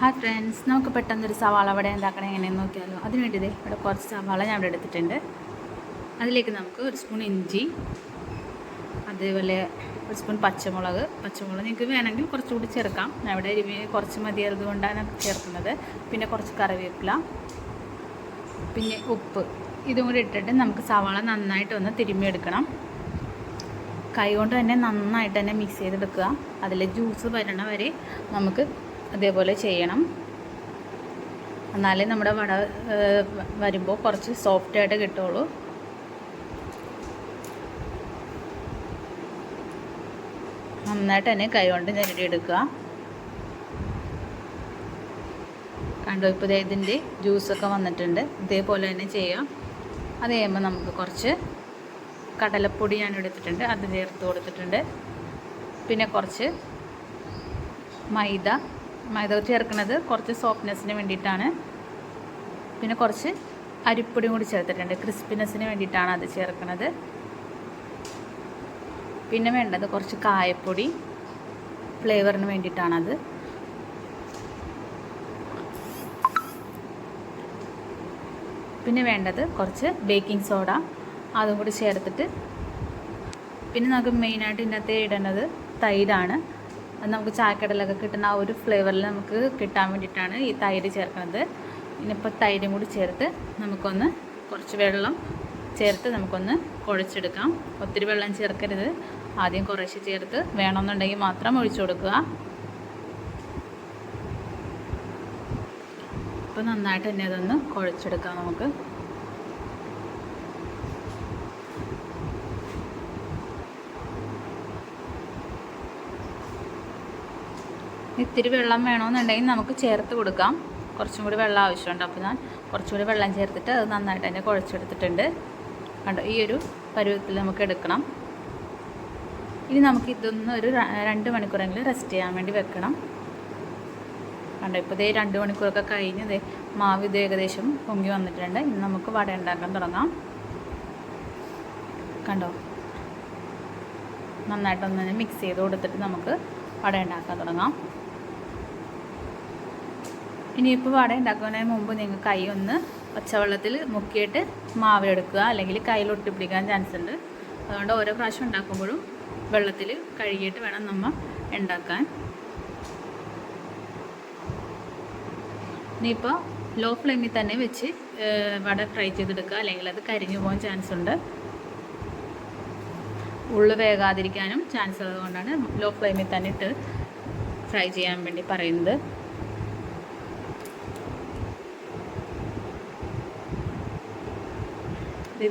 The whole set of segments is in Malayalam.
ഹായ് ഫ്രണ്ട്സ് നമുക്ക് പെട്ടെന്നൊരു സവാള വട എന്താക്കണം എങ്ങനെയെന്ന് നോക്കിയാലോ. അതിന് വേണ്ടി ഇവിടെ കുറച്ച് സവാള ഞാൻ ഇവിടെ എടുത്തിട്ടുണ്ട്. അതിലേക്ക് നമുക്ക് ഒരു സ്പൂൺ ഇഞ്ചി അതേപോലെ ഒരു സ്പൂൺ പച്ചമുളക്. പച്ചമുളക് നിങ്ങൾക്ക് വേണമെങ്കിൽ കുറച്ചുകൂടി ചേർക്കാം. ഞാൻ ഇവിടെ എരിവ് കുറച്ച് മതിയായത് കൊണ്ടാണ് ചേർക്കുന്നത്. പിന്നെ കുറച്ച് കറിവേപ്പില പിന്നെ ഉപ്പ്. ഇതും കൂടി ഇട്ടിട്ട് നമുക്ക് സവാള നന്നായിട്ട് ഒന്ന് തിരുമ്മിയെടുക്കണം. കൈ കൊണ്ട് തന്നെ നന്നായിട്ട് തന്നെ മിക്സ് ചെയ്തെടുക്കുക. അതിലെ ജ്യൂസ് വരണ വരെ നമുക്ക് അതേപോലെ ചെയ്യണം. എന്നാലേ നമ്മുടെ വട വരുമ്പോൾ കുറച്ച് സോഫ്റ്റായിട്ട് കിട്ടുള്ളൂ. നന്നായിട്ട് തന്നെ കൈ കൊണ്ട് ഞെരടിയെടുക്കുക കണ്ടോ ഇപ്പോൾ ഇതിന്റെ ജ്യൂസൊക്കെ വന്നിട്ടുണ്ട്. ഇതേപോലെ തന്നെ ചെയ്യാം. അത് കഴിയുമ്പോൾ നമുക്ക് കുറച്ച് കടലപ്പൊടി ഞാൻ എടുത്തിട്ടുണ്ട് അത് ചേർത്ത് കൊടുത്തിട്ടുണ്ട്. പിന്നെ കുറച്ച് മൈദ. മൈദ ചേർക്കുന്നത് കുറച്ച് സോഫ്റ്റ്നെസ്സിന് വേണ്ടിയിട്ടാണ്. പിന്നെ കുറച്ച് അരിപ്പൊടിയും കൂടി ചേർത്തിട്ടുണ്ട്. ക്രിസ്പിനെസ്സിന് വേണ്ടിയിട്ടാണ് അത് ചേർക്കുന്നത്. പിന്നെ വേണ്ടത് കുറച്ച് കായപ്പൊടി ഫ്ലേവറിന് വേണ്ടിയിട്ടാണത്. പിന്നെ വേണ്ടത് കുറച്ച് ബേക്കിംഗ് സോഡ അതും കൂടി ചേർത്തിട്ട്. പിന്നെ നമുക്ക് മെയിനായിട്ട് ഇതിനകത്ത് ഇടേണ്ടത് തൈരാണ്. നമുക്ക് ചായക്കടലൊക്കെ കിട്ടുന്ന ആ ഒരു ഫ്ലേവറിൽ നമുക്ക് കിട്ടാൻ വേണ്ടിയിട്ടാണ് ഈ തൈര് ചേർക്കുന്നത്. ഇനിയിപ്പോൾ തൈരും കൂടി ചേർത്ത് നമുക്കൊന്ന് കുറച്ച് വെള്ളം ചേർത്ത് നമുക്കൊന്ന് കുഴച്ചെടുക്കാം. ഒത്തിരി വെള്ളം ചേർക്കരുത്. ആദ്യം കുറേശ്ശെ ചേർത്ത് വേണമെന്നുണ്ടെങ്കിൽ മാത്രം ഒഴിച്ചു കൊടുക്കുക. അപ്പോൾ നന്നായിട്ട് തന്നെ അതൊന്ന് കുഴച്ചെടുക്കാം നമുക്ക്. ഇത്തിരി വെള്ളം വേണമെന്നുണ്ടെങ്കിൽ നമുക്ക് ചേർത്ത് കൊടുക്കാം. കുറച്ചും കൂടി വെള്ളം ആവശ്യമുണ്ട്. അപ്പോൾ ഞാൻ കുറച്ചും കൂടി വെള്ളം ചേർത്തിട്ട് അത് നന്നായിട്ട് തന്നെ കുഴച്ചെടുത്തിട്ടുണ്ട്. കണ്ടോ? ഈ ഒരു പരുവത്തിൽ നമുക്ക് എടുക്കണം. ഇനി നമുക്ക് ഇതൊന്ന് ഒരു രണ്ട് മണിക്കൂറെങ്കിലും റെസ്റ്റ് ചെയ്യാൻ വേണ്ടി വെക്കണം. കണ്ടോ? ഇപ്പോൾ ഇതേ രണ്ട് മണിക്കൂറൊക്കെ കഴിഞ്ഞ് ഇതേ മാവ് ഇത് ഏകദേശം പൊങ്ങി വന്നിട്ടുണ്ട്. ഇനി നമുക്ക് വട ഉണ്ടാക്കാൻ തുടങ്ങാം. കണ്ടോ? നന്നായിട്ടൊന്ന് മിക്സ് ചെയ്ത് കൊടുത്തിട്ട് നമുക്ക് വട ഉണ്ടാക്കാൻ തുടങ്ങാം. ഇനിയിപ്പോൾ വട ഉണ്ടാക്കുന്നതിന് മുമ്പ് നിങ്ങൾ കൈ ഒന്ന് പച്ചവെള്ളത്തിൽ മുക്കിയിട്ട് മാവിലെടുക്കുക അല്ലെങ്കിൽ കയ്യിൽ ഒട്ടിപ്പിടിക്കാൻ ചാൻസ് ഉണ്ട്. അതുകൊണ്ട് ഓരോ പ്രാവശ്യം ഉണ്ടാക്കുമ്പോഴും വെള്ളത്തിൽ കഴുകിയിട്ട് വേണം നമ്മൾ ഉണ്ടാക്കാൻ. ഇനിയിപ്പോൾ ലോ ഫ്ലെയിമിൽ തന്നെ വെച്ച് വട ഫ്രൈ ചെയ്തെടുക്കുക. അല്ലെങ്കിൽ അത് കരിഞ്ഞു പോകാൻ ചാൻസ് ഉണ്ട്. ഉള്ളു വേകാതിരിക്കാനും ചാൻസ് ഉള്ളതുകൊണ്ടാണ് ലോ ഫ്ലെയിമിൽ തന്നെ ഇട്ട് ഫ്രൈ ചെയ്യാൻ വേണ്ടി പറയുന്നത്.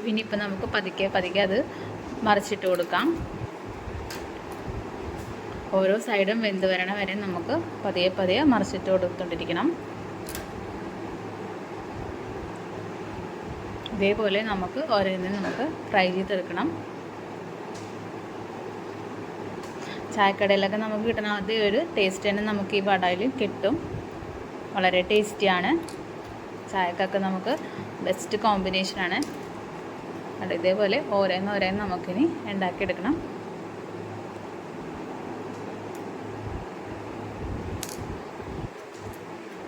പിന്നെ ഇപ്പം നമുക്ക് പതുക്കെ പതുക്കെ അത് മറിച്ചിട്ട് കൊടുക്കാം. ഓരോ സൈഡും വെന്ത് വരണ വരെ നമുക്ക് പതിയെ പതിയെ മറിച്ചിട്ട് കൊടുത്തുകൊണ്ടിരിക്കണം ഇതേപോലെ നമുക്ക് ഓരോന്നും നമുക്ക് ഫ്രൈ ചെയ്തെടുക്കണം. ചായക്കടയിലൊക്കെ നമുക്ക് കിട്ടുന്ന അതേ ഒരു ടേസ്റ്റ് തന്നെ നമുക്ക് ഈ വടയിൽ കിട്ടും. വളരെ ടേസ്റ്റിയാണ് ചായക്കൊക്കെ നമുക്ക് ബെസ്റ്റ് കോമ്പിനേഷനാണ് അത് ഇതേപോലെ ഓരോന്ന് ഓരോന്ന് നമുക്കിനി ഉണ്ടാക്കിയെടുക്കണം.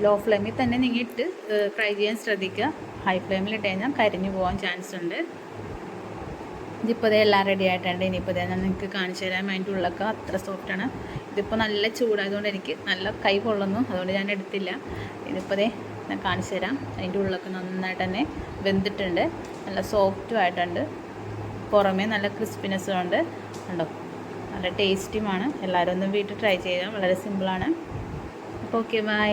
ലോ ഫ്ലെയിമിൽ തന്നെ നിങ്ങൾ ഇട്ട് ഫ്രൈ ചെയ്യാൻ ശ്രദ്ധിക്കുക. ഹൈ ഫ്ലെയിമിൽ ഇട്ട് കഴിഞ്ഞാൽ കരിഞ്ഞു പോകാൻ ചാൻസ് ഉണ്ട്. ഇതിപ്പോൾ ഇതേ എല്ലാം റെഡി ആയിട്ടുണ്ട്. ഇനിയിപ്പോൾ ഇതേ ഞാൻ നിങ്ങൾക്ക് കാണിച്ചു തരാൻ വേണ്ടി ഉള്ളൊക്കെ അത്ര സോഫ്റ്റാണ് ഇതിപ്പോൾ നല്ല ചൂടായതുകൊണ്ട് എനിക്ക് നല്ല കൈ കൊള്ളുന്നു അതുകൊണ്ട് ഞാൻ എടുത്തില്ല. ഇതിപ്പോൾ ഇതേ ഞാൻ കാണിച്ചു തരാം. അതിന്റെ ഉള്ളൊക്കെ നന്നായിട്ട് തന്നെ വെന്തിട്ടുണ്ട്. നല്ല സോഫ്റ്റും ആയിട്ടുണ്ട്. പുറമേ നല്ല ക്രിസ്പിനെസ്സും ഉണ്ട്. ഉണ്ടോ നല്ല ടേസ്റ്റിയുമാണ് എല്ലാവരും ഒന്നും വീട്ടിൽ ട്രൈ ചെയ്യുക വളരെ സിമ്പിളാണ് അപ്പോൾ ഓക്കെ ബൈ